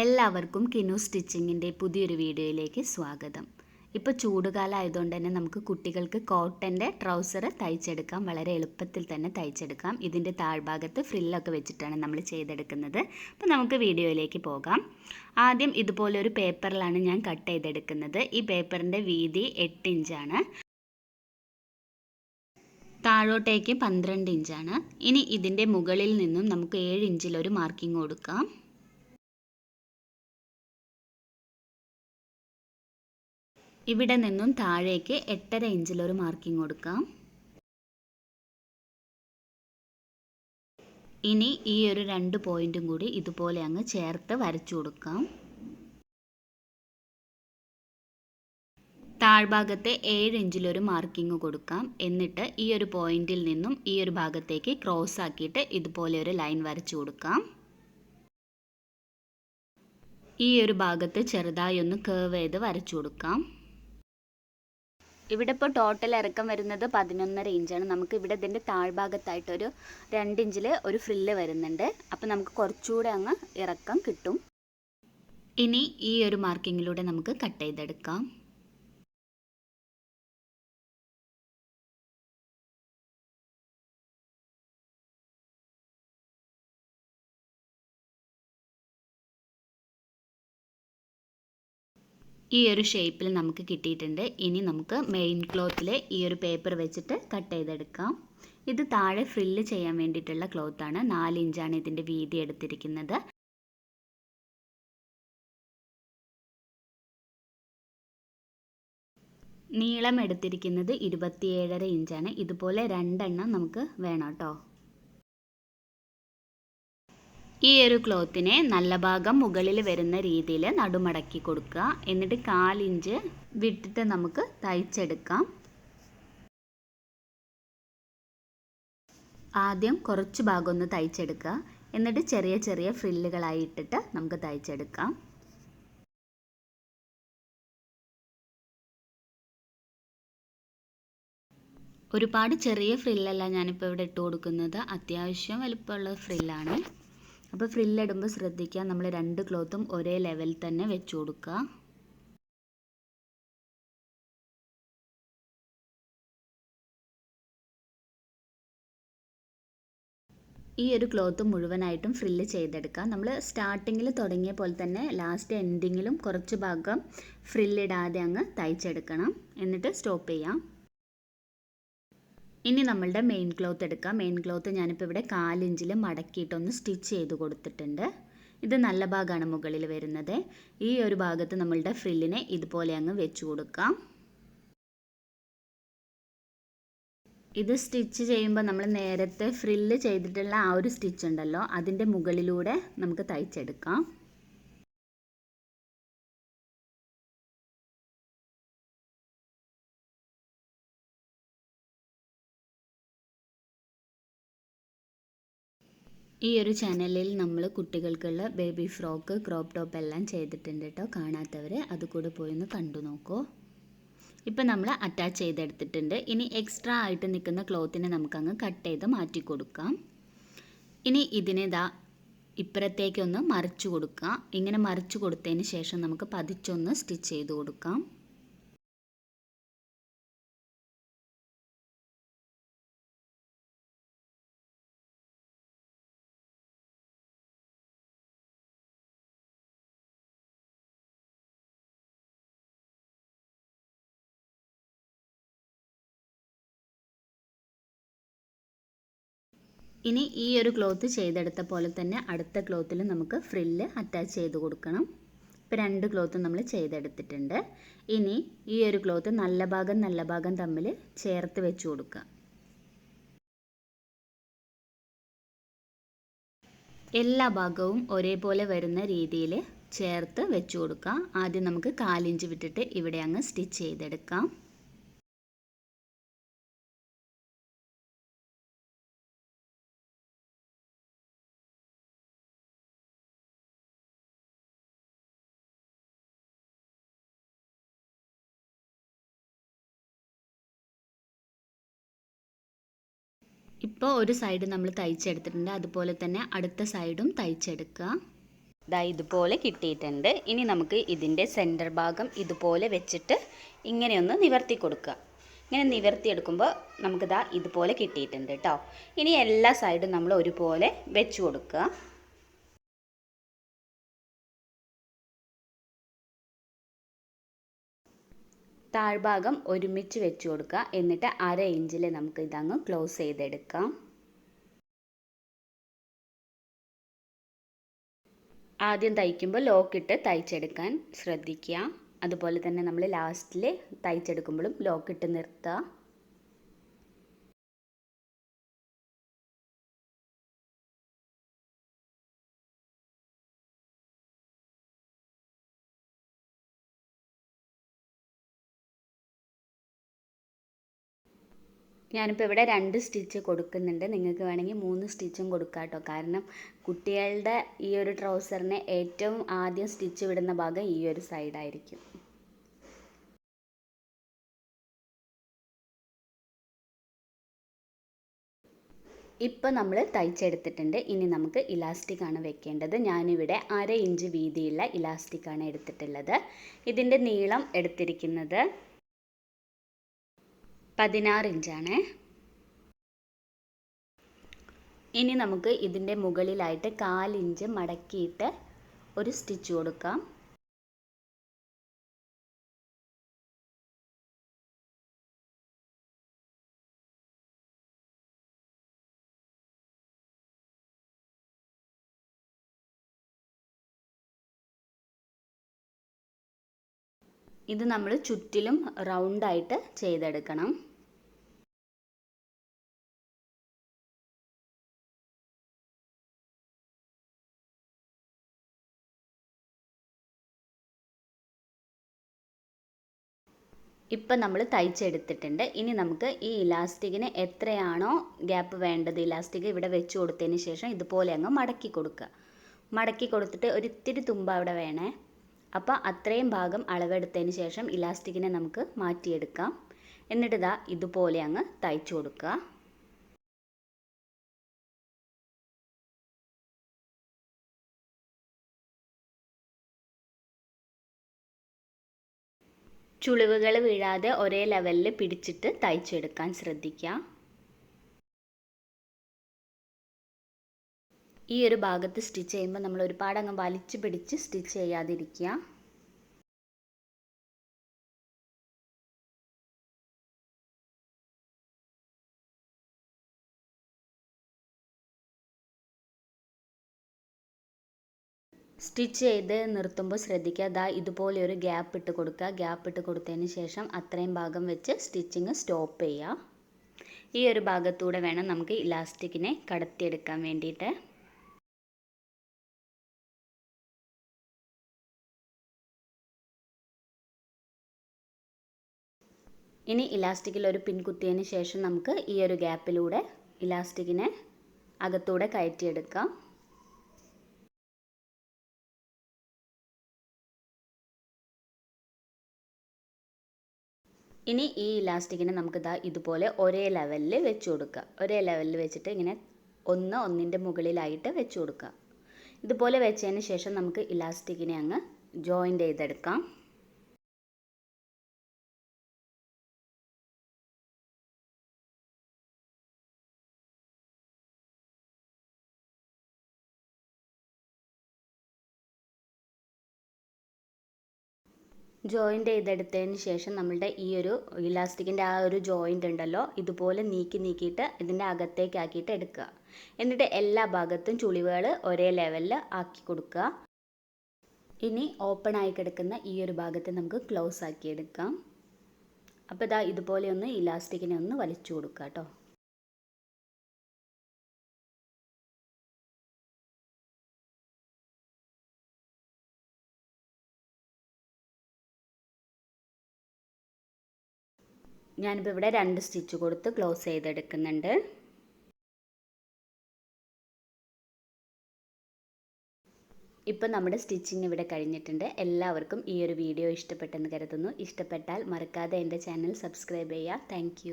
എല്ലാവർക്കും കിനു സ്റ്റിച്ചിങ്ങിന്റെ പുതിയൊരു വീഡിയോയിലേക്ക് സ്വാഗതം. ഇപ്പോൾ ചൂടുകാലം ആയതുകൊണ്ട് തന്നെ നമുക്ക് കുട്ടികൾക്ക് കോട്ടന്റെ ട്രൗസർ തയ്ച്ചെടുക്കാം. വളരെ എളുപ്പത്തിൽ തന്നെ തയ്ച്ചെടുക്കാം. ഇതിന്റെ താഴ്ഭാഗത്ത് ഫ്രില്ലൊക്കെ വെച്ചിട്ടാണ് നമ്മൾ ചെയ്തെടുക്കുന്നത്. അപ്പോൾ നമുക്ക് വീഡിയോയിലേക്ക് പോകാം. ആദ്യം ഇതുപോലെ ഒരു പേപ്പറിലാണ് ഞാൻ കട്ട് ചെയ്തെടുക്കുന്നത്. ഈ പേപ്പറിന്റെ വീതി എട്ട് ഇഞ്ചാണ്. താഴോട്ടേക്ക് പന്ത്രണ്ട് ഇഞ്ചാണ്. ഇനി ഇതിന്റെ മുകളിൽ നിന്നും നമുക്ക് ഏഴ് ഇഞ്ചിലൊരു മാർക്കിംഗ് കൊടുക്കാം. ഇവിടെ നിന്നും താഴേക്ക് എട്ടര ഇഞ്ചിലൊരു മാർക്കിംഗ് കൊടുക്കാം. ഇനി ഈ ഒരു രണ്ട് പോയിന്റും കൂടി ഇതുപോലെ അങ്ങ് ചേർത്ത് വരച്ചു കൊടുക്കാം. താഴ്ഭാഗത്തെ ഏഴ് ഇഞ്ചിലൊരു മാർക്കിംഗ് കൊടുക്കാം. എന്നിട്ട് ഈ ഒരു പോയിന്റിൽ നിന്നും ഈ ഒരു ഭാഗത്തേക്ക് ക്രോസ് ആക്കിയിട്ട് ഇതുപോലെ ഒരു ലൈൻ വരച്ചു കൊടുക്കാം. ഈ ഒരു ഭാഗത്ത് ചെറുതായി ഒന്ന് കേവ് ചെയ്ത് വരച്ചു കൊടുക്കാം. ഇവിടെ ഇപ്പോൾ ടോട്ടൽ ഇറക്കം വരുന്നത് പതിനൊന്നര ഇഞ്ചാണ്. നമുക്ക് ഇവിടെ ഇതിന്റെ താഴ്ഭാഗത്തായിട്ടൊരു രണ്ട് ഇഞ്ചിൽ ഒരു ഫ്രില്ല് വരുന്നുണ്ട്. അപ്പോൾ നമുക്ക് കുറച്ചുകൂടെ അങ്ങ് ഇറക്കം കിട്ടും. ഇനി ഈ ഒരു മാർക്കിങ്ങിലൂടെ നമുക്ക് കട്ട് ചെയ്തെടുക്കാം. ഈ ഒരു ഷേപ്പിൽ നമുക്ക് കിട്ടിയിട്ടുണ്ട്. ഇനി നമുക്ക് മെയിൻ ക്ലോത്തിൽ ഈ ഒരു പേപ്പർ വെച്ചിട്ട് കട്ട് ചെയ്തെടുക്കാം. ഇത് താഴെ ഫ്രില്ല് ചെയ്യാൻ വേണ്ടിയിട്ടുള്ള ക്ലോത്താണ് നാല് ഇഞ്ചാണ് ഇതിന്റെ വീതി എടുത്തിരിക്കുന്നത്. നീളം എടുത്തിരിക്കുന്നത് ഇരുപത്തിയേഴര ഇഞ്ചാണ് ഇതുപോലെ രണ്ടെണ്ണം നമുക്ക് വേണം കേട്ടോ. ഈ ഒരു ക്ലോത്തിനെ നല്ല ഭാഗം മുകളിൽ വരുന്ന രീതിയിൽ നടുമടക്കി കൊടുക്കുക. എന്നിട്ട് കാലിഞ്ച് വിട്ടിട്ട് നമുക്ക് തയ്ച്ചെടുക്കാം. ആദ്യം കുറച്ച് ഭാഗം ഒന്ന് തയ്ച്ചെടുക്കുക. എന്നിട്ട് ചെറിയ ചെറിയ ഫ്രില്ലുകളായി ഇട്ടിട്ട് നമുക്ക് തയ്ച്ചെടുക്കാം. ഒരുപാട് ചെറിയ ഫ്രില്ലല്ല ഞാനിപ്പോൾ ഇവിടെ ഇട്ട് കൊടുക്കുന്നത്. അത്യാവശ്യം വലുപ്പമുള്ള ഫ്രില്ലാണ്. അപ്പോൾ ഫ്രില്ലിടുമ്പോൾ ശ്രദ്ധിക്കുക നമ്മൾ രണ്ട് ക്ലോത്തും ഒരേ ലെവലിൽ തന്നെ വെച്ച് കൊടുക്കുക ഈ ഒരു ക്ലോത്ത് മുഴുവനായിട്ടും ഫ്രില്ല് ചെയ്തെടുക്കാം. നമ്മൾ സ്റ്റാർട്ടിങ്ങിൽ തുടങ്ങിയ പോലെ തന്നെ ലാസ്റ്റ് എൻഡിങ്ങിലും കുറച്ച് ഭാഗം ഫ്രില്ലിടാതെ അങ്ങ് തയ്ച്ചെടുക്കണം. എന്നിട്ട് സ്റ്റോപ്പ് ചെയ്യാം. ഇനി നമ്മളുടെ മെയിൻ ക്ലോത്ത് എടുക്കാം. മെയിൻ ക്ലോത്ത് ഞാനിപ്പോൾ ഇവിടെ കാലിഞ്ചിൽ മടക്കിയിട്ടൊന്ന് സ്റ്റിച്ച് ചെയ്ത് കൊടുത്തിട്ടുണ്ട്. ഇത് നല്ല ഭാഗമാണ് മുകളിൽ വരുന്നത്. ഈ ഒരു ഭാഗത്ത് നമ്മളുടെ ഫ്രില്ലിനെ ഇതുപോലെ അങ്ങ് വെച്ച് കൊടുക്കാം. ഇത് സ്റ്റിച്ച് ചെയ്യുമ്പോൾ നമ്മൾ നേരത്തെ ഫ്രില്ല് ചെയ്തിട്ടുള്ള ആ ഒരു സ്റ്റിച്ച് ഉണ്ടല്ലോ അതിന്റെ മുകളിലൂടെ നമുക്ക് തയ്ച്ചെടുക്കാം. ഈ ഒരു ചാനലിൽ നമ്മൾ കുട്ടികൾക്കുള്ള ബേബി ഫ്രോക്ക് ക്രോപ്പ് ടോപ്പ് എല്ലാം ചെയ്തിട്ടുണ്ട് കേട്ടോ കാണാത്തവർ അത് കൂടെ പോയി ഒന്ന് കണ്ടു നോക്കൂ. ഇപ്പം നമ്മൾ അറ്റാച്ച് ചെയ്തെടുത്തിട്ടുണ്ട്. ഇനി എക്സ്ട്രാ ആയിട്ട് നിൽക്കുന്ന ക്ലോത്തിനെ നമുക്കങ്ങ് കട്ട് ചെയ്ത് മാറ്റി കൊടുക്കാം. ഇനി ഇതിനെ ഇതാ ഇപ്പുറത്തേക്കൊന്ന് മറിച്ച് കൊടുക്കുക ഇങ്ങനെ മറിച്ച് കൊടുത്തതിന് ശേഷം നമുക്ക് പതിച്ചൊന്ന് സ്റ്റിച്ച് ചെയ്ത് കൊടുക്കാം. ഇനി ഈ ഒരു ക്ലോത്ത് ചെയ്തെടുത്ത പോലെ തന്നെ അടുത്ത ക്ലോത്തിൽ നമുക്ക് ഫ്രില്ല് അറ്റാച്ച് ചെയ്ത് കൊടുക്കണം. ഇപ്പോൾ രണ്ട് ക്ലോത്ത് നമ്മൾ ചെയ്തെടുത്തിട്ടുണ്ട്. ഇനി ഈ ഒരു ക്ലോത്ത് നല്ല ഭാഗം നല്ല ഭാഗം തമ്മിൽ ചേർത്ത് വെച്ച് കൊടുക്കുക. എല്ലാ ഭാഗവും ഒരേപോലെ വരുന്ന രീതിയിൽ ചേർത്ത് വെച്ച് കൊടുക്കുക. ആദ്യം നമുക്ക് കാലിഞ്ച് വിട്ടിട്ട് ഇവിടെ അങ്ങ് സ്റ്റിച്ച് ചെയ്തെടുക്കാം. ഇപ്പോൾ ഒരു സൈഡ് നമ്മൾ തയ്ച്ചെടുത്തിട്ടുണ്ട്. അതുപോലെ തന്നെ അടുത്ത സൈഡും തയ്ച്ചെടുക്കുക. ദാ ഇതുപോലെ കിട്ടിയിട്ടുണ്ട്. ഇനി നമുക്ക് ഇതിന്റെ സെന്റർ ഭാഗം ഇതുപോലെ വെച്ചിട്ട് ഇങ്ങനെയൊന്ന് നിവർത്തി കൊടുക്കുക. ഇങ്ങനെ നിവർത്തിയെടുക്കുമ്പോൾ നമുക്ക് ദാ ഇതുപോലെ കിട്ടിയിട്ടുണ്ട് കേട്ടോ ഇനി എല്ലാ സൈഡും നമ്മൾ ഒരുപോലെ വെച്ച് കൊടുക്കുക. താഴ്ഭാഗം ഒരുമിച്ച് വെച്ച് കൊടുക്കുക. എന്നിട്ട് അര ഇഞ്ചിൽ നമുക്ക് ഇതങ്ങ് ക്ലോസ് ചെയ്തെടുക്കാം. ആദ്യം തയ്ക്കുമ്പോൾ ലോക്കിട്ട് തയ്ച്ചെടുക്കാൻ ശ്രദ്ധിക്കുക. അതുപോലെ തന്നെ നമ്മൾ ലാസ്റ്റിൽ തയ്ച്ചെടുക്കുമ്പോഴും ലോക്കിട്ട് നിർത്തുക. ഞാനിപ്പോൾ ഇവിടെ രണ്ട് സ്റ്റിച്ച് കൊടുക്കുന്നുണ്ട്. നിങ്ങൾക്ക് വേണമെങ്കിൽ മൂന്ന് സ്റ്റിച്ചും കൊടുക്കാം കേട്ടോ. കാരണം കുട്ടികളുടെ ഈ ഒരു ട്രൗസറിന് ഏറ്റവും ആദ്യം സ്റ്റിച്ച് വിടുന്ന ഭാഗം ഈ ഒരു സൈഡായിരിക്കും ഇപ്പോൾ നമ്മൾ തയ്ച്ചെടുത്തിട്ടുണ്ട്. ഇനി നമുക്ക് ഇലാസ്റ്റിക് ആണ് വെക്കേണ്ടത്. ഞാനിവിടെ അര ഇഞ്ച് വീതിയുള്ള ഇലാസ്റ്റിക് ആണ് എടുത്തിട്ടുള്ളത്. ഇതിന്റെ നീളം എടുത്തിരിക്കുന്നത് പതിനാറ് ഇഞ്ചാണ്. ഇനി നമുക്ക് ഇതിന്റെ മുകളിലായിട്ട് കാലിഞ്ച് മടക്കിയിട്ട് ഒരു സ്റ്റിച്ച് കൊടുക്കാം. ഇത് നമ്മൾ ചുറ്റിലും റൗണ്ടായിട്ട് ചെയ്തെടുക്കണം. ഇപ്പം നമ്മൾ തയ്ച്ചെടുത്തിട്ടുണ്ട്. ഇനി നമുക്ക് ഈ ഇലാസ്റ്റിക്കിന് എത്രയാണോ ഗ്യാപ്പ് വേണ്ടത്? ഇലാസ്റ്റിക് ഇവിടെ വെച്ച് കൊടുത്തതിന് ശേഷം ഇതുപോലെ അങ്ങ് മടക്കി കൊടുക്കുക. മടക്കി കൊടുത്തിട്ട് ഒരിത്തിരി തുമ്പ അവിടെ വേണേ. അപ്പോൾ അത്രയും ഭാഗം അളവെടുത്തതിന് ശേഷം ഇലാസ്റ്റിക്കിനെ നമുക്ക് മാറ്റിയെടുക്കാം. എന്നിട്ട് ഇതാ ഇതുപോലെ അങ്ങ് തയ്ച്ചു കൊടുക്കുക. ചുളിവുകൾ വീഴാതെ ഒരേ ലെവലിൽ പിടിച്ചിട്ട് തയ്ച്ചെടുക്കാൻ ശ്രദ്ധിക്കുക ഈ ഒരു ഭാഗത്ത് സ്റ്റിച്ച് ചെയ്യുമ്പോൾ നമ്മൾ ഒരുപാട് അങ്ങ് വലിച്ചു പിടിച്ച് സ്റ്റിച്ച് ചെയ്യാതിരിക്കുക. സ്റ്റിച്ച് ചെയ്ത് നിർത്തുമ്പോൾ ശ്രദ്ധിക്കുക. ദാ ഇതുപോലെ ഒരു ഗ്യാപ്പ് ഇട്ട് കൊടുക്കുക. ഗ്യാപ്പ് ഇട്ട് കൊടുത്തതിന് ശേഷം അത്രയും ഭാഗം വെച്ച് സ്റ്റിച്ചിങ് സ്റ്റോപ്പ് ചെയ്യുക. ഈ ഒരു ഭാഗത്തൂടെ വേണം നമുക്ക് ഇലാസ്റ്റിക്കിനെ കടത്തിയെടുക്കാൻ വേണ്ടിയിട്ട്. ഇനി ഇലാസ്റ്റിക്കിൽ ഒരു പിൻ കുത്തിയതിന് ശേഷം നമുക്ക് ഈ ഒരു ഗ്യാപ്പിലൂടെ ഇലാസ്റ്റിക്കിനെ അകത്തൂടെ കയറ്റിയെടുക്കാം. ഇനി ഈ ഇലാസ്റ്റിക്കിനെ നമുക്ക് ഇതാ ഇതുപോലെ ഒരേ ലെവലിൽ വെച്ച് കൊടുക്കുക ഒരേ ലെവലിൽ വെച്ചിട്ട് ഇങ്ങനെ ഒന്ന് ഒന്നിന്റെ മുകളിലായിട്ട് വെച്ച് കൊടുക്കുക ഇതുപോലെ വെച്ചതിന് ശേഷം നമുക്ക് ഇലാസ്റ്റിക്കിനെ അങ്ങ് ജോയിന്റ് ചെയ്തെടുക്കാം. ജോയിന്റ് ചെയ്തെടുത്തതിന് ശേഷം നമ്മളുടെ ഈ ഒരു ഇലാസ്റ്റിക്കിന്റെ ആ ഒരു ജോയിന്റ് ഉണ്ടല്ലോ ഇതുപോലെ നീക്കി നീക്കിയിട്ട് ഇതിന്റെ അകത്തേക്ക് ആക്കിയിട്ട് എടുക്കുക. എന്നിട്ട് എല്ലാ ഭാഗത്തും ചുളിവുകൾ ഒരേ ലെവലിൽ ആക്കി കൊടുക്കുക. ഇനി ഓപ്പൺ ആയി കിടക്കുന്ന ഈ ഒരു ഭാഗത്ത് നമുക്ക് ക്ലോസ് ആക്കി എടുക്കാം. അപ്പോൾ ഇതാ ഇതുപോലെ ഒന്ന് ഇലാസ്റ്റിക്കിനെ ഒന്ന് വലിച്ചു കൊടുക്കുക കേട്ടോ. ഞാനിപ്പോൾ ഇവിടെ രണ്ട് സ്റ്റിച്ച് കൊടുത്ത് ക്ലോസ് ചെയ്തെടുക്കുന്നുണ്ട്. ഇപ്പം നമ്മുടെ സ്റ്റിച്ചിങ് ഇവിടെ കഴിഞ്ഞിട്ടുണ്ട്. എല്ലാവർക്കും ഈ ഒരു വീഡിയോ ഇഷ്ടപ്പെട്ടെന്ന് കരുതുന്നു. ഇഷ്ടപ്പെട്ടാൽ മറക്കാതെ എന്റെ ചാനൽ സബ്സ്ക്രൈബ് ചെയ്യുക. താങ്ക്